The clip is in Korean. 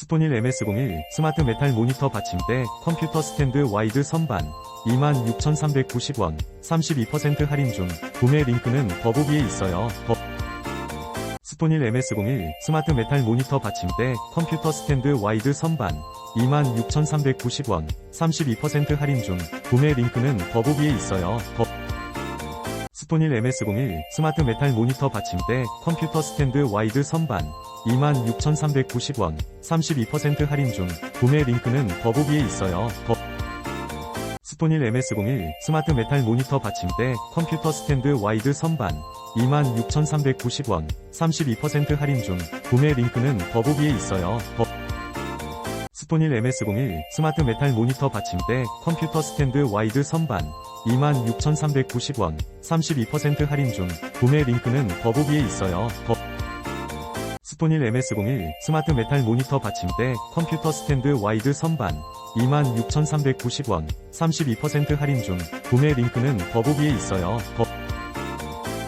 스포닐 MS01 스마트 메탈 모니터 받침대 컴퓨터 스탠드 와이드 선반 26,390원 32% 할인 중 구매 링크는 더보기에 있어요. 더 스포닐 MS01 스마트 메탈 모니터 받침대 컴퓨터 스탠드 와이드 선반 26,390원 32% 할인 중 구매 링크는 더보기에 있어요. 더 스포닐 MS01 스마트 메탈 모니터 받침대 컴퓨터 스탠드 와이드 선반 26,390원 32% 할인 중 구매 링크는 더보기에 있어요. 더 스포닐 MS01 스마트 메탈 모니터 받침대 컴퓨터 스탠드 와이드 선반 26,390원 32% 할인 중 구매 링크는 더보기에 있어요. 더 스포닐 MS01 스마트 메탈 모니터 받침대 컴퓨터 스탠드 와이드 선반 26,390원 32% 할인 중 구매 링크는 더보기에 있어요. 더 스포닐 MS01 스마트 메탈 모니터 받침대 컴퓨터 스탠드 와이드 선반 26,390원 32% 할인 중 구매 링크는 더보기에 있어요. 더